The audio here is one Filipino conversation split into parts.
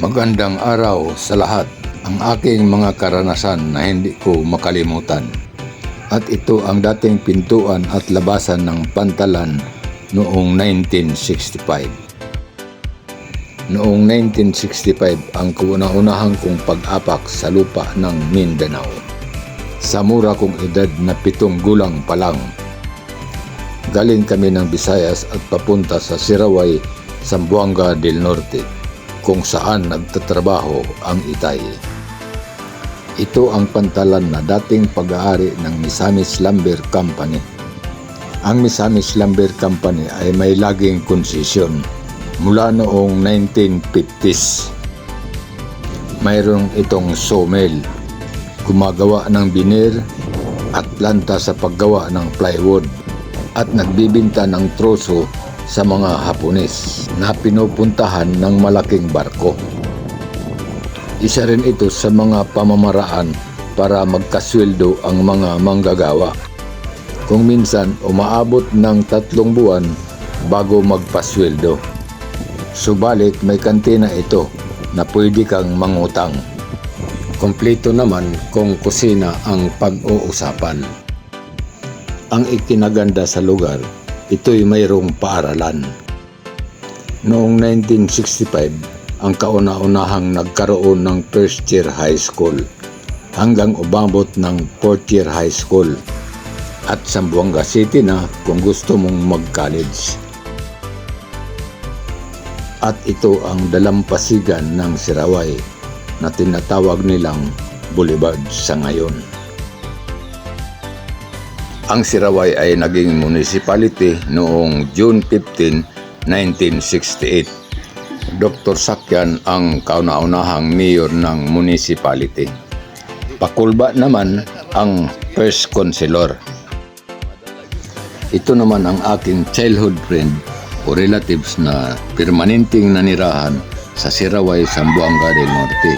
Magandang araw sa lahat. Ang aking mga karanasan na hindi ko makalimutan. At ito ang dating pintuan at labasan ng pantalan noong 1965. Noong 1965 ang kauna-unahang kong pag-apak sa lupa ng Mindanao. Sa mura kong edad na pitong gulang pa lang. Galing kami ng Visayas at papunta sa Siraway, Zamboanga del Norte kung saan nagtatrabaho ang itay. Ito ang pantalan na dating pag-aari ng Misamis Lumber Company. Ang Misamis Lumber Company ay may laging konsesyon mula noong 1950s. Mayroong itong sawmill, gumagawa ng binir at planta sa paggawa ng plywood at nagbibinta ng troso sa mga Hapones na pinupuntahan ng malaking barko. Isa rin ito sa mga pamamaraan para magkasweldo ang mga manggagawa. Kung minsan umaabot ng tatlong buwan bago magpasweldo. Subalit may kantina ito na pwede kang mangutang. Kompleto naman kung kusina ang pag-uusapan. Ang ikinaganda sa lugar, ito'y mayroong paaralan. Noong 1965, ang kauna-unahang nagkaroon ng first year high school hanggang umabot ng fourth year high school at Zamboanga City na kung gusto mong mag-college. At ito ang dalampasigan ng Siraway na tinatawag nilang Boulevard sa ngayon. Ang Siraway ay naging municipality noong June 15, 1968 Dr. Sakyan ang kauna-unahang mayor ng municipality. Pakulba naman ang first councilor. Ito naman ang aking childhood friend o relatives na permanenteng nanirahan sa Siraway, Zamboanga del Norte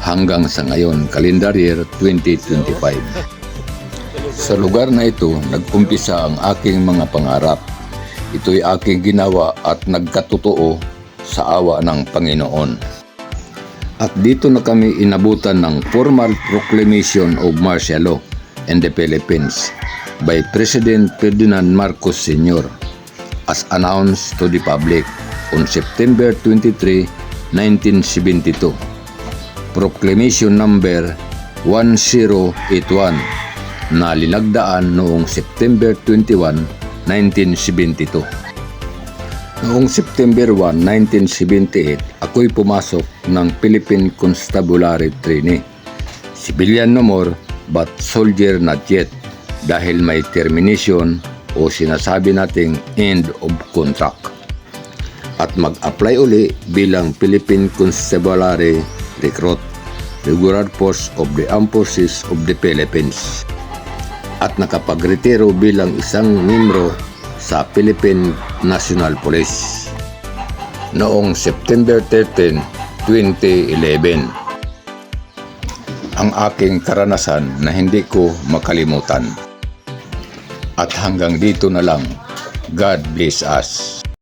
hanggang sa ngayon, calendar year 2025. Sa lugar na ito, nagkumpisa ang aking mga pangarap. Ito'y aking ginawa at nagkatotoo sa awa ng Panginoon. At dito na kami inabutan ng formal proclamation of martial law in the Philippines by President Ferdinand Marcos Sr. as announced to the public on September 23, 1972. Proclamation number 1081 na linagdaan noong September 21, 1972. Noong September 1, 1978, ako'y pumasok ng Philippine Constabulary Trainee. Civilian no more, but soldier not yet dahil may termination o sinasabi nating end of contract. At mag-apply uli bilang Philippine Constabulary Recruit, Regular Force of the Armed Forces of the Philippines. At nakapagretiro bilang isang membro sa Philippine National Police noong September 13, 2011. Ang aking karanasan na hindi ko makalimutan. At hanggang dito na lang. God bless us.